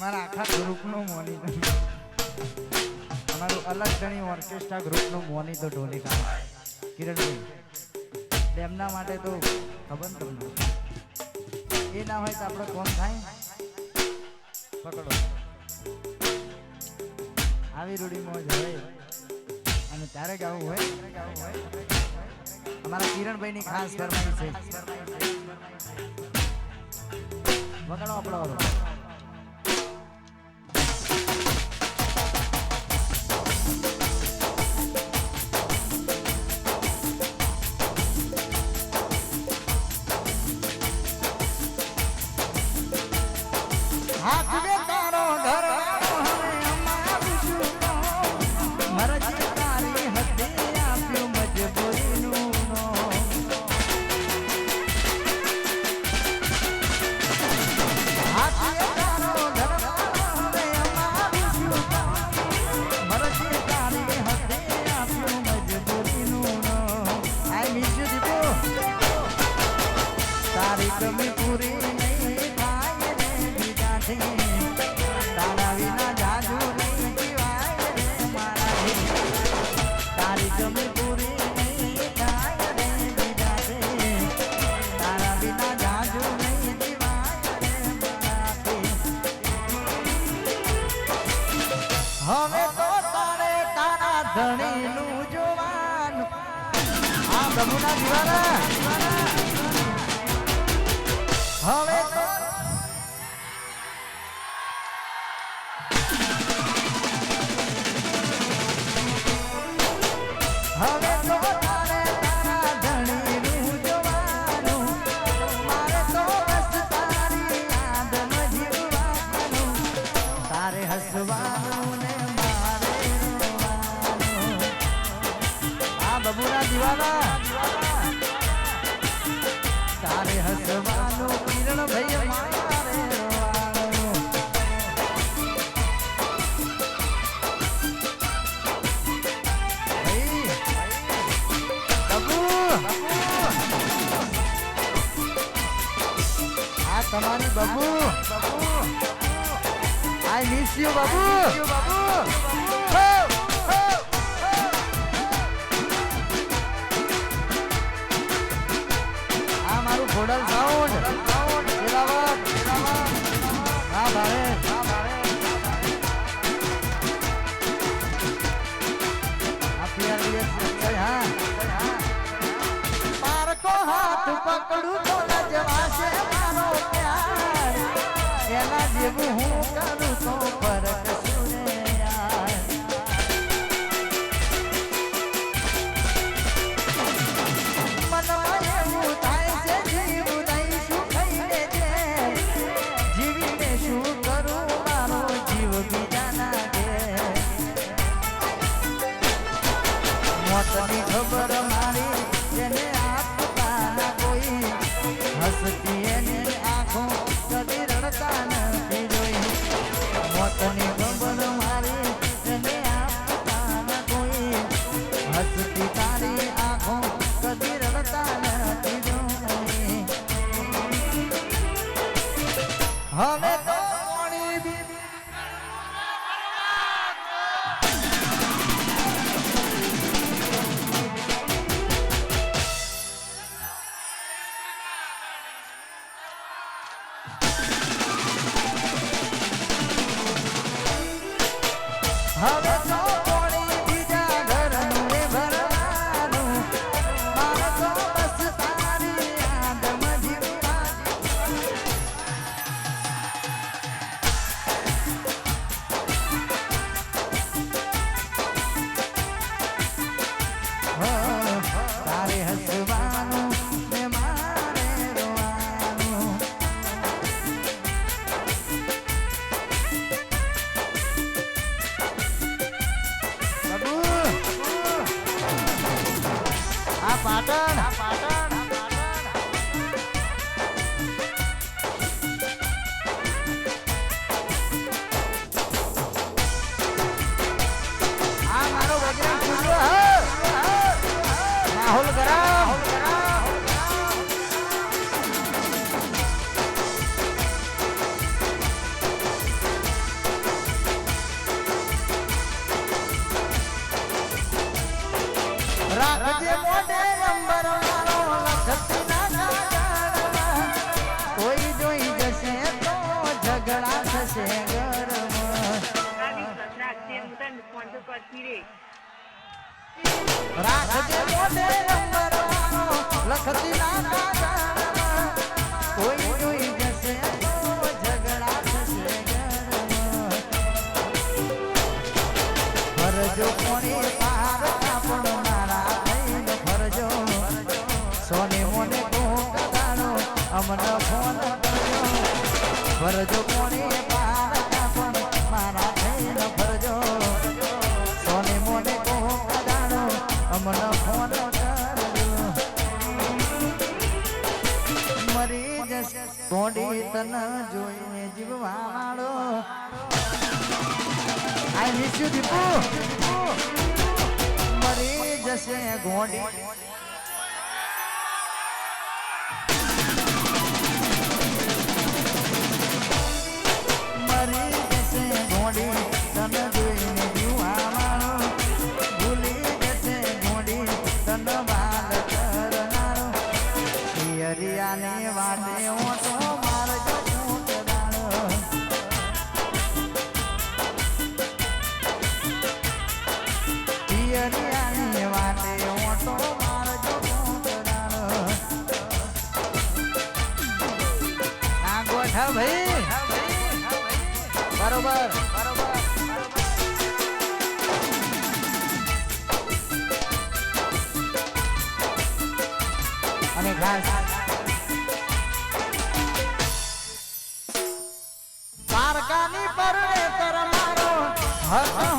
અમારા આખા ગ્રુપનું મોનિટર અમારું અલગ ઘણી ઓર્કેસ્ટ્રા ગ્રુપનું મોનિટર ઢોલિકા કિરણભાઈ, તેમના માટે તો ખબર તમને એ ના હોય તો આપણે કોણ થાય? પકડો. આવી રૂડીમાં જ હોય અને ત્યારે ગાવું હોય. અમારા કિરણભાઈની ખાસ ફરમાઈ છે. પકડો આપણો હવે તો તારે તારા ધણીનું જોવાનું. આ પ્રભુના હવે દીવાના તારે હસવાનું કિરણ ભાઈ તમારી બબુ. આઈ મિસ યુ બાબુ. હો, ખોડલ સાઉન્ડ વેલાવટ હા, ભાવે. આ PRDS કઈ હા. પારકો હાથ પકડું તો લજવાશે મારો પ્યાર. એના જેવું હું કરું તો ફરક મોતની ખબર pattern. A pattern. રાખજે મોઢે નંબર લખતી પાર સોને મોને અમને ફોન કરજો ફરજો કોણી કોડી તન જોઈને જીવવાળો આઈ મિસ યુ દીપુ મરી જશે ગોડી મરી જશે ગોડી તન ભાઈ બરોબર બરોબર અને ઘાસ પારકાની પર તર મારો હક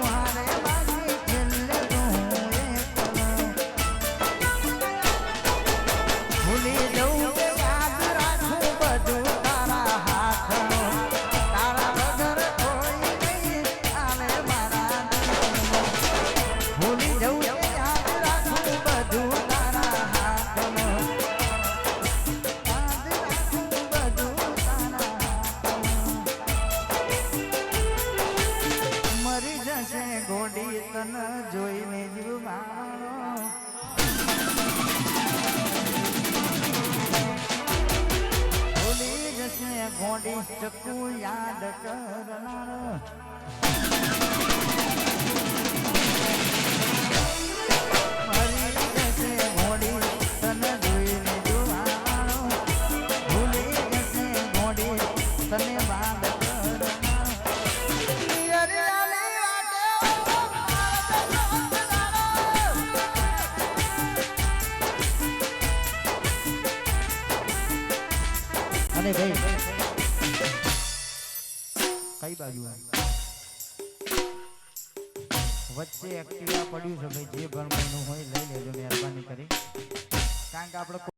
wanted. ગોડી ચક્કુ યાદ કરનાર. તને બાદ અને ભાઈ કઈ બાજુ વચ્ચે એક્ટિવા પડ્યું છે જે ભણવાનું હોય લઈ લેજો, મહેરબાની કરી. કારણ કે આપણે